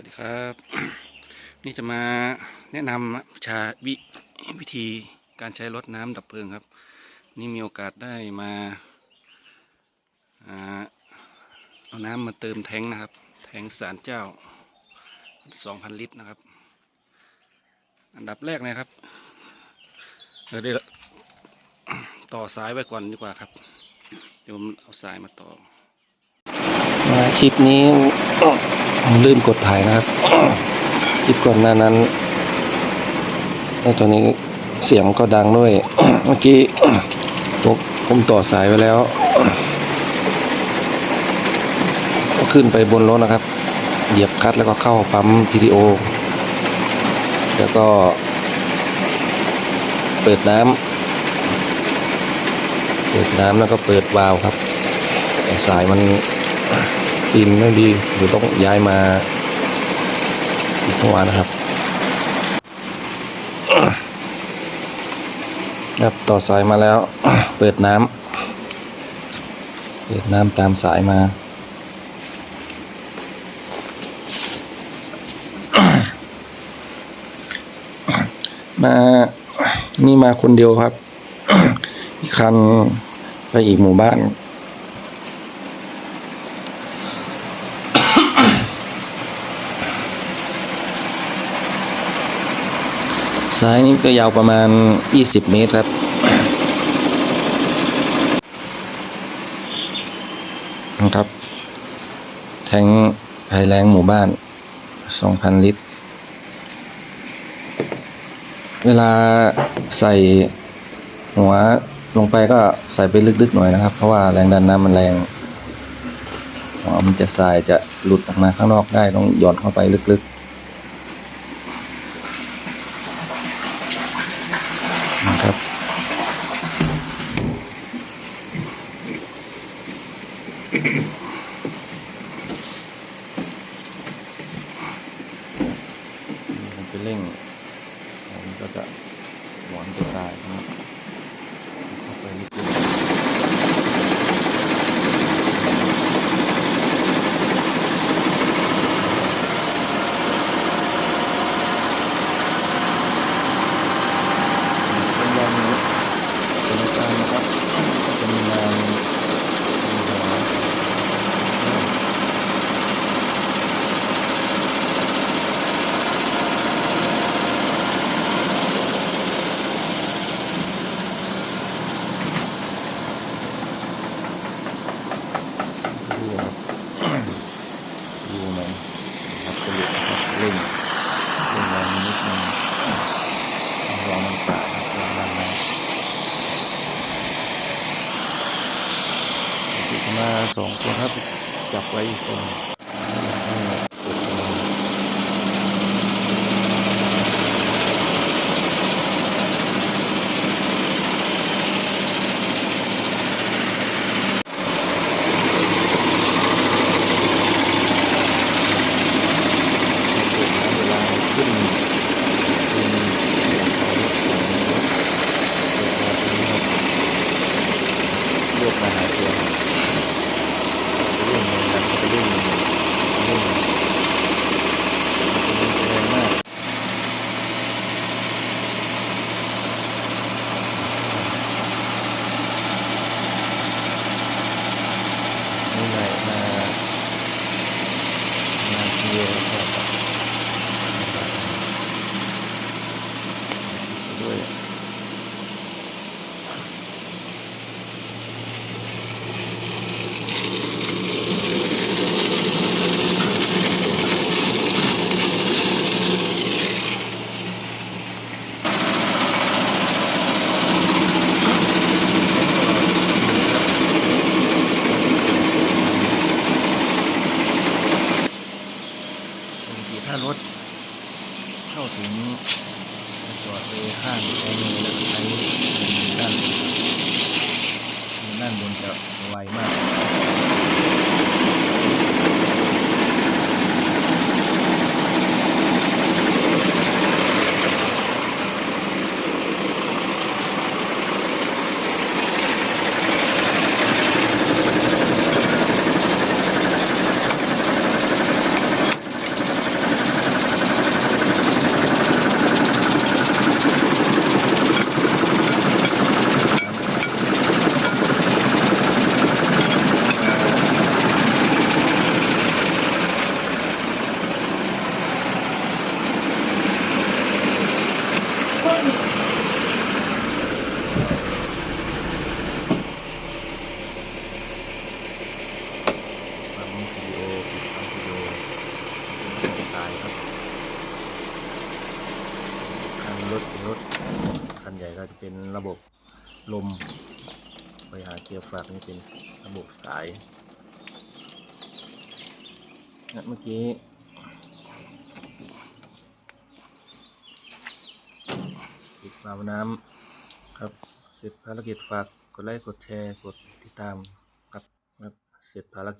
วัสดีครับ นี่จะมาแนะนำชาวิวิธีการใช้รถน้ำดับเพลิงครับ นี่มีโอกาสได้มาเอาน้ำมาเติมแทงนะครับ แทงสารเจ้า 2,000 ลิตรนะครับ อันดับแรกนะครับเดี๋ยวเดี๋ยวต่อสายไว้ก่อนดีกว่าครับ เดี๋ยวผมเอาสายมาต่อ คลิปนี้ลืมกดถ่ายนะครับ คลิปก่อนหน้านั้นแล้วตัวนี้เสียงก็ดังด้วย เมื่อกี้ผมต่อสายไว้แล้ว ก็ขึ้นไปบนรถนะครับ เหยียบคลัตช์แล้วก็เข้าปั๊ม PTO แล้วก็ เปิดน้ำเปิดน้ำแล้วก็เปิดวาล์วครับ สายมัน ซีนไม่ดีหรือต้องย้ายมาอีกเมื่อวานนะครับครับต่อสายมาแล้ว เปิดน้ำเปิดน้ำตามสายมามานี่มาคนเดียวครับ อีกคันไปอีกหมู่บ้าน สายนี้ก็ยาวประมาณ 20 เมตรครับ นะครับ แทงภายแรงหมู่บ้าน 2,000 ลิตร เวลาใส่หัวลงไปก็ใส่ไปลึกๆหน่อยนะครับ เพราะว่าแรงดันน้ำมันแรงหัวมันจะสายจะหลุดออกมาข้างนอกได้ต้องหย่อนเข้าไปลึกๆ นะ ครับ มันจะเร่งมันก็จะหวานจะสายนะครับเข้าไปลึกๆเป็นวันเป็นการนะครับก็จะมีงานมีงานดูนะครับ ดูมันนครับสรุปครับเร่งเร่งแรงนิดนึงรอมันสายครับรอมันนะติดมาสองคนครับ จับไว้อีกคนให้เสร็จเลย เวลาขึ้นขึ้นหลังคารถของรถเวลาตัวนี้ครับเลือกมาหาตัวครับเรื่องมันนั้นก็เรื่องมันเรื่องมันแรงมากนี่แหละมามาเที่ยวครับ ด้วย ปกติถ้ารถเข้าถึงจอดไปข้างใช้มือแล้วใช้ด้านด้านบนจะไวมาก ญ่ก็จะเป็นระบบลมบริหาเกียร์ฝากนี่เป็นระบบสายนะเมื่อกี้ปิดวาล์วน้ำครับเสร็จภารกิจฝากกดไลค์กดแชร์กดติดตามครับครับเสร็จภารกิจ